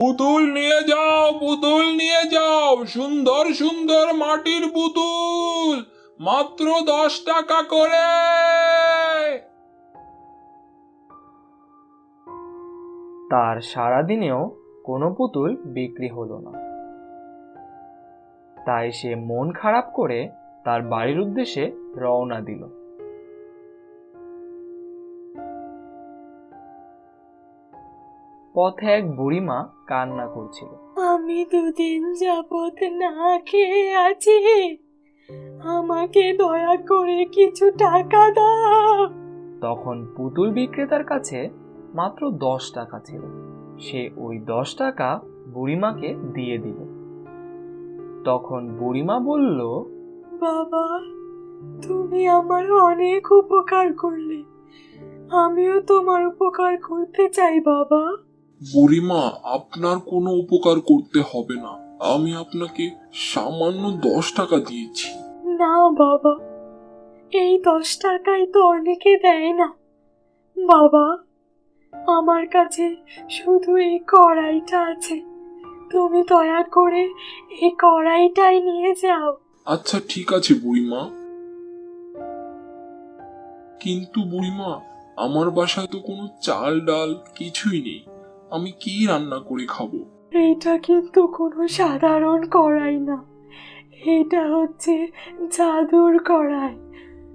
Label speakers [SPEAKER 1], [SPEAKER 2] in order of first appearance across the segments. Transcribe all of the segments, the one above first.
[SPEAKER 1] পুতুল নিয়ে যাও, পুতুল নিয়ে যাও। সুন্দর সুন্দর মাটির পুতুল। মাত্র দশ টাকা করে।
[SPEAKER 2] তার সারাদিনেও কোনো পুতুল বিক্রি হলো না। তাই সে মন খারাপ করে তার বাড়ির উদ্দেশ্যে রওনা দিল। পথে এক বুড়িমা কান্না করছিল।
[SPEAKER 3] আমি দুদিন যাবত না খেয়ে আছি। আমাকে দয়া করে কিছু টাকা দাও।
[SPEAKER 2] তখন পুতুল বিক্রেতার কাছে মাত্র দশ টাকা ছিল। সে ওই দশ টাকা বুড়িমাকে দিয়ে দিল। তখন বুড়িমা বলল
[SPEAKER 3] বাবা তুমি আমার অনেক উপকার করলে। আমিও তোমার উপকার করতে চাই বাবা।
[SPEAKER 1] বুড়িমা আপনার কোনো উপকার করতে হবে না। আমি আপনাকে সামান্য দশ টাকা দিয়েছি।
[SPEAKER 3] না বাবা এই দশ টাকাই তো অনেকে দেয় না। বাবা আমার কাছে শুধু এই কড়াইটা আছে। তুমি দয়া করে এই কড়াইটাই নিয়ে যাও।
[SPEAKER 1] আচ্ছা ঠিক আছে বুড়িমা। কিন্তু বুড়িমা আমার বাসায় তো কোনো চাল ডাল কিছুই নেই। আমি কি রান্না করে খাব?
[SPEAKER 3] এইটা কিন্তু কোনো সাধারণ কড়াই না। এটা হচ্ছে জাদুর কড়াই।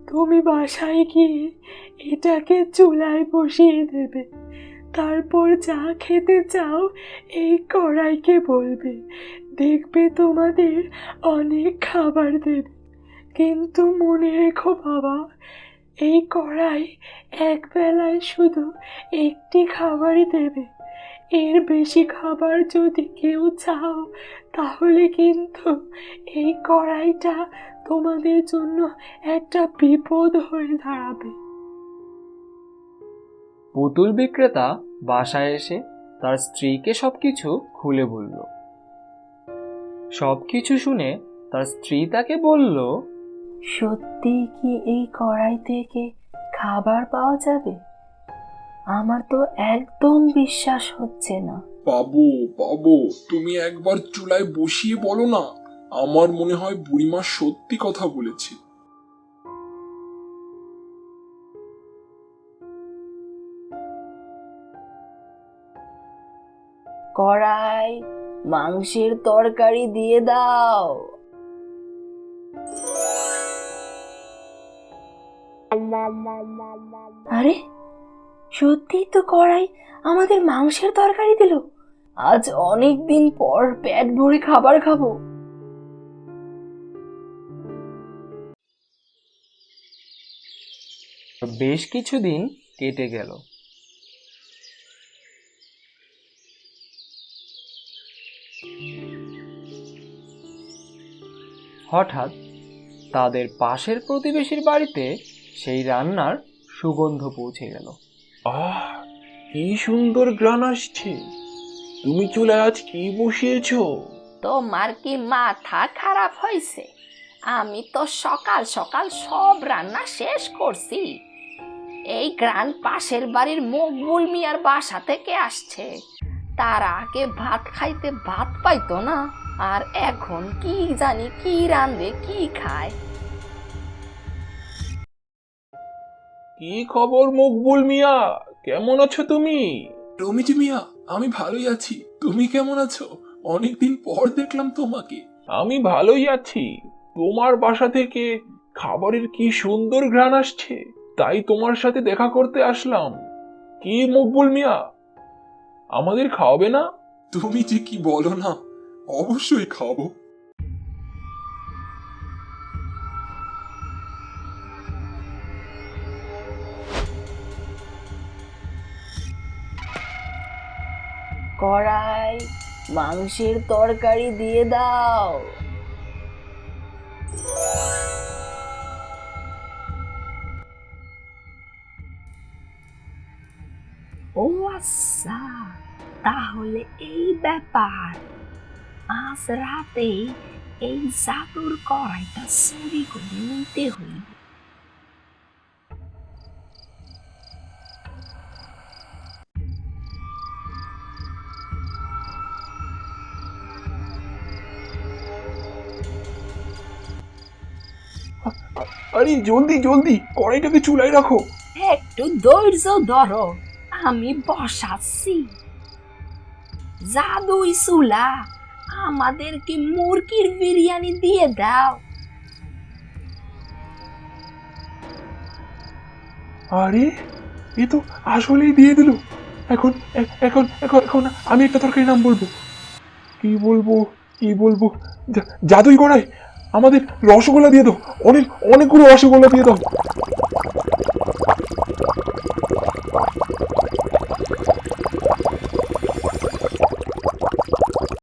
[SPEAKER 3] তুমি বাসায় গিয়ে এটাকে চুলায় বসিয়ে দেবে। তারপর যা খেতে চাও এই কড়াইকে বলবে। দেখবে তোমাদের অনেক খাবার দেবে। কিন্তু মনে রেখো বাবা, এই কড়াই এক বেলায় শুধু একটি খাবারই দেবে। এর বেশি খাবার যদি কেউ চাও তাহলে কিন্তু এই কড়াইটা তোমাদের জন্য একটা বিপদ হয়ে দাঁড়াবে।
[SPEAKER 2] পুতুল বিক্রেতা বাসায় এসে তার স্ত্রীকে সবকিছু খুলে বলল। সবকিছু শুনে তার স্ত্রী তাকে বলল
[SPEAKER 3] সত্যি কি এই কড়াই থেকে খাবার পাওয়া যাবে? আমার তো একদম বিশ্বাস হচ্ছে না।
[SPEAKER 1] পাবো পাবো। তুমি একবার চুলায় বসিয়ে বলো না আমার মনে হয় বুড়িমা সত্যি কথা বলেছে।
[SPEAKER 3] কড়াই মাংসের তরকারি দিয়ে দাও। আরে সত্যি তো কড়াই আমাদের মাংসের তরকারি দিল। আজ অনেক দিন পর পেট ভরে খাবার খাব।
[SPEAKER 2] বেশ কিছুদিন কেটে গেল। হঠাৎ তাদের পাশের প্রতিবেশীর বাড়িতে সেই রান্নার সুগন্ধ পৌঁছে গেল।
[SPEAKER 1] আহ, কি সুন্দর গ্রান আসছে। তুমি চুলায় আজ কি বসিয়েছো?
[SPEAKER 4] তোমার কি মাথা খারাপ হয়েছে? আমি তো সকাল সকাল সব রান্না শেষ করছি। এই গ্রান পাশের বাড়ির মকবুল মিয়ার বাসা থেকে আসছে। তারা আগে ভাত খাইতে ভাত পাইতো না, আর এখন কি জানি কি রান্ধে কি খায়।
[SPEAKER 1] কি খবর মকবুল মিয়া? কেমন আছো তুমি? রমিজ মিয়া আমি ভালোই আছি। তুমি কেমন আছো? অনেকদিন পর দেখলাম তোমাকে। আমি ভালোই আছি। তোমার বাসা থেকে খাবারের কি সুন্দর ঘ্রাণ আসছে তাই তোমার সাথে দেখা করতে আসলাম। কি মকবুল মিয়া? আমাদের খাওয়াবে না? তুমি যে কি বলো না অবশ্যই খাব।
[SPEAKER 3] কড়াই, মাংসের তরকারি দিয়ে দাও।
[SPEAKER 4] ও আচ্ছা তাহলে এই ব্যাপার। আজ রাতে এই জাদুর কড়াইটা চুরি করে নিতে হইবে।
[SPEAKER 1] আরে জলদি জলদি কড়াইটাকে চুলায় রাখো।
[SPEAKER 4] একটু ধৈর্য ধরো আমি বসাচ্ছি। জাদুই সুলা আমাদেরকে মুরগির বিরিয়ানি দিয়ে দাও।
[SPEAKER 1] আরে এ তো আসলেই দিয়ে দিল। এখন এখন এখন এখন আমি একটা তরকারি নাম বলব। কি বলব কি বলব? জাদুই করাই আমাদের রসগোল্লা দিয়ে দাও। অনেক অনেকগুলো রসগোল্লা দিয়ে দাও।